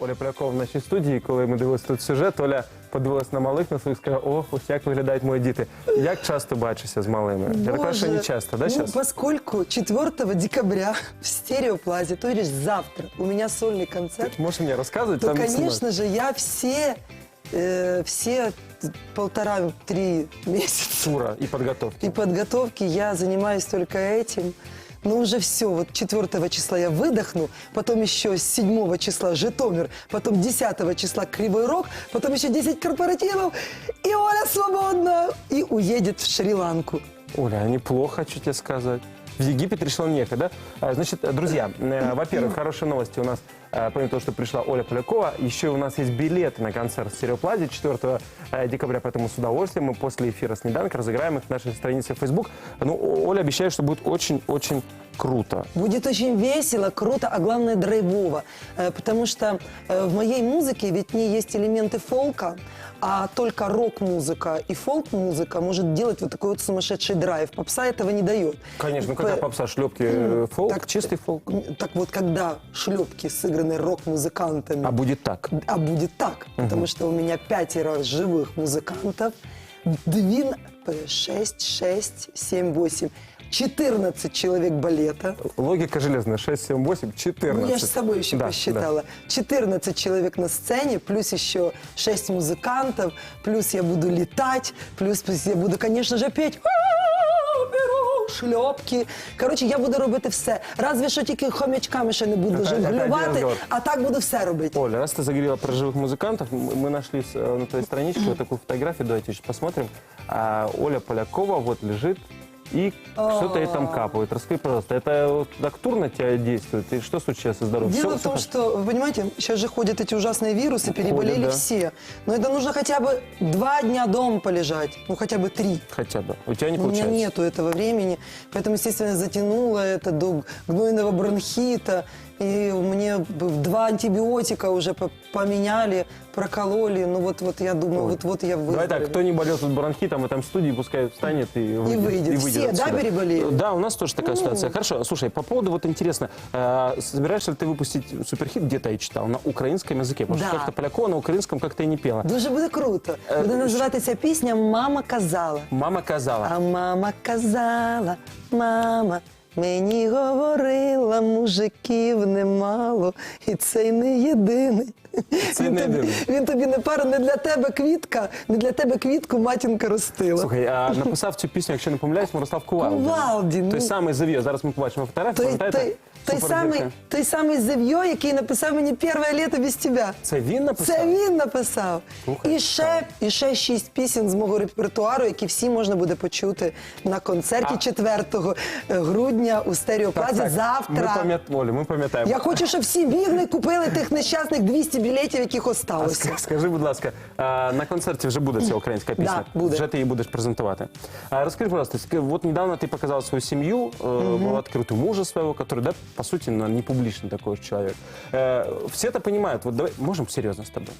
Оля Полякова в нашій студії, коли ми дивилися тут сюжет, Оля подивилась на малих на своїх і сказала, о, ось як виглядають мої діти. Як часто бачишся з малими? Я так кажу, що не часто, да, ну, зараз? поскольку 4 декабря в стереоплазе, то есть завтра, у меня сольный концерт, Можеш мені розказувати? то, там зі мною? конечно же, я все, э, все полтора-три месяца Тура і підготовки. и подготовки я занимаюсь только этим. Но уже все, вот 4 числа я выдохну, потом еще с 7 числа Житомир, потом 10 числа Кривой Рог, потом еще 10 корпоративов, и Оля свободна, и уедет в Шри-Ланку. Оля, неплохо, что тебе сказать В Египет решил не ехать, да? А, Значит, э, друзья, э, во-первых, хорошие новости у нас, э, помимо того, что пришла Оля Полякова, еще у нас есть билеты на концерт в Стереоплазе 4 э, декабря, поэтому с удовольствием мы после эфира «Снеданка» разыграем их на нашей странице в Facebook. Ну, О- Оля обещает, что будет очень-очень круто. Будет очень весело, круто, а главное драйвово. Э, Потому что э, в моей музыке ведь не есть элементы фолка, а только рок-музыка и фолк-музыка может делать вот такой вот сумасшедший драйв. Попса этого не дает. Конечно, ну какая попса, шлепки, э, фолк, так- чистый фолк. Так вот, когда шлепки сыграны рок-музыкантами, А будет так. а будет так, потому что у меня пятеро живых музыкантов, двин, 6, 6, 7, 8, 14 человек балета. Логика железная. 6, 7, 8, 14. Ну, я же с собой еще Да, посчитала. 14 человек на сцене, плюс еще 6 музыкантов, плюс я буду летать, плюс, плюс я буду, конечно же, петь. «А-а-а, Шльопки. Коротше, я буду робити все. Разве що тільки хомячками ще не буду жонглювати, а так буду все робити. Оля, раз ты заговорила про живых музыкантов, мы нашли э, на твоей страничке вот такую фотографию, давайте сейчас посмотрим. А, Оля Полякова вот лежит и что-то ей там капает. Расскажи, пожалуйста, это вот так тур на тебя действует? И что случилось со здоровьем? Дело Всё- в том, всё что, вы понимаете, сейчас же ходят эти ужасные вирусы, переболели Ходят, да. все. Но это нужно хотя бы два дня дома полежать, ну хотя бы три. Хотя бы. У тебя не У меня получается? нету этого времени, поэтому, естественно, затянуло это до гнойного бронхита. И мне б- два антибиотика уже по- поменяли, прокололи. Ну вот, вот я думаю, Ой. вот-вот я Давай так, выздоровею. кто не болел тут бронхитом в этом студии, пускай встанет и выйдет. выйдет. Все, да, отсюда. переболели? Да, у нас тоже такая Ну. ситуация. Хорошо, слушай, по поводу, вот интересно, э, собираешься ли ты выпустить суперхит, где-то я читал, на украинском языке? Потому что Да. как-то Полякова на украинском как-то и не пела. Дуже буде круто. Е, Буде називатися пісня Мама казала. Мама казала. А мама казала, мама, мені говорила, мужиків немало, і цей не єдиний. Це він, не тобі, єдиний. він тобі не пара, не для тебе квітка, не для тебе квітку матінка ростила. Слухай, а написав цю пісню, якщо не помиляюсь, Мирослав Кувалдін. Кувалдін, Той ну. самий Зав'є. Зараз ми побачимо фотографію. той, пам'ятаєте? той, той, Суперзірка. самий, той самий Зев'йо, який написав мені перше літо без тебе. Це він написав? Це він написав. Слухай, і, ще, і ще шість пісень з мого репертуару, які всі можна буде почути на концерті А- 4 грудня у стереоплазі Ми завтра. пам'ятаємо, Олі, ми пам'ятаємо. Я хочу, щоб всі бігли, купили тих нещасних 200 білетів, яких А осталося. ск- скажи, будь ласка, а, на концерті вже буде ця українська пісня? Да, буде. Вже ти її будеш презентувати. А, Розкажи, пожалуйста, ск- вот недавно ты показал свою семью, э, открытую мужа своего, который, да, по сути, ну, не публичный такой уж человек. Э, все это понимают. Вот давай, можем серьезно с тобой?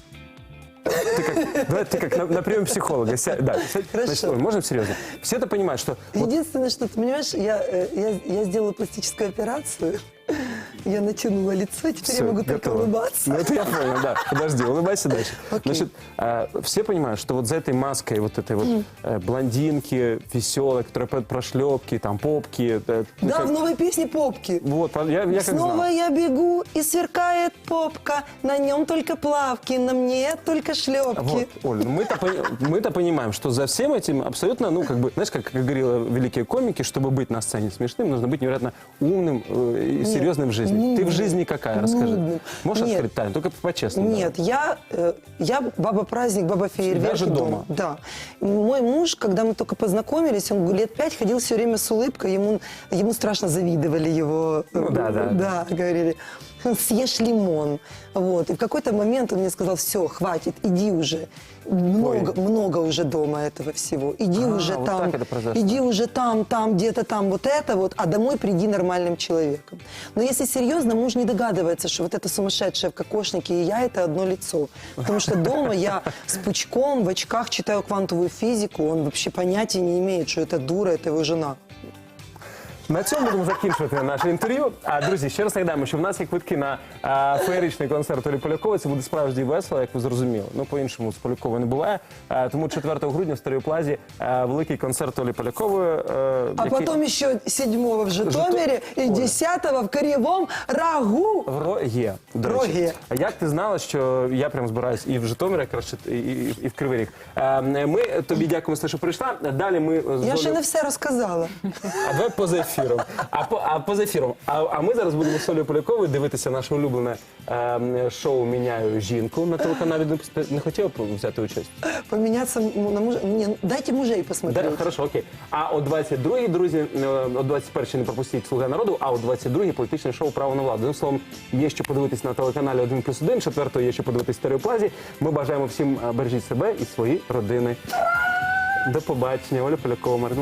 Ты как, давай ты как на, на прием психолога. Сядь, да, сядь, Хорошо. значит, Оль, можем серьезно? Все это понимают, что вот Единственное, что ты понимаешь, я, э, я, я сделала пластическую операцию, Я натянула лицо, теперь Всё, я могу только готово. улыбаться. Ну, это я понял, да. Подожди, улыбайся дальше. Окей. Значит, а, все понимают, что вот за этой маской вот этой вот э, блондинки веселой, которая поет про шлепки, там, попки. э, ну, Да, как- в новой песне попки. Вот, я, я как Снова знал. я бегу, и сверкает попка, на нем только плавки, на мне только шлепки. Вот, Оль, ну мы-то, пони- мы-то понимаем, что за всем этим абсолютно, ну, как бы, знаешь, как, как говорили великие комики, чтобы быть на сцене смешным, нужно быть невероятно умным э, и серьезным в жизни. Ты в жизни какая, расскажи. Нудным. Можешь Нет. открыть тайну? Только по-честному. да. Нет, я, э, я баба праздник, баба фейерверк Даже дома? Да. Мой муж, когда мы только познакомились, он лет пять ходил все время с улыбкой, ему, ему страшно завидовали его. э, Ну да, да. Да, говорили, съешь лимон. Вот. И в какой-то момент он мне сказал, все, хватит, иди уже. Много, много уже дома этого всего. Иди А, уже вот там, иди уже там, там, где-то там, вот это вот, а домой приди нормальным человеком. Но если серьезно, муж не догадывается, что вот это сумасшедшее в кокошнике и я это одно лицо. Потому что дома я с пучком, в очках читаю квантовую физику, он вообще понятия не имеет, что это дура, это его жена. На цьому будемо закінчувати наше інтерв'ю. А друзі, ще раз нагадаємо, що в нас є квитки на а, феєричний концерт Олі Полякової. Це буде справді весело, як ви зрозуміли. Ну по-іншому з Поляковою не буває. А, тому 4 грудня в Стереоплазі а, великий концерт Олі Полякової. е, А який- потом еще 7 в Житомире и 10 в Кривом Рагу. В Роге. До речі. А як ти знала, що я прям збираюсь і в Житомир, якраз і, і, і в Кривий Ріг? Е, Ми тобі дякуємо за те, що прийшла. Далі ми з Я ще Олею- не все розказала. А давай поза ефіром. А, по, а поза ефіром. А, а ми зараз будемо з Олею Поляковою дивитися наше улюблене е, шоу Міняю жінку на телеканалі. Не хотіла б взяти участь? Поменяться на мужа. Мне, дайте мужей Да, посмотреть. хорошо, окей. А о 22-й, друзі, е, о 21-й не пропустіть «Слуга народу», а о 22-й політичне шоу «Право на владу». Одним словом, є що подивитись на телеканалі 1 плюс 1, 4 є що подивитись в стереоплазі. Ми бажаємо всім е, бережіть себе і свої родини. До побачення. Оля Полякова, Марина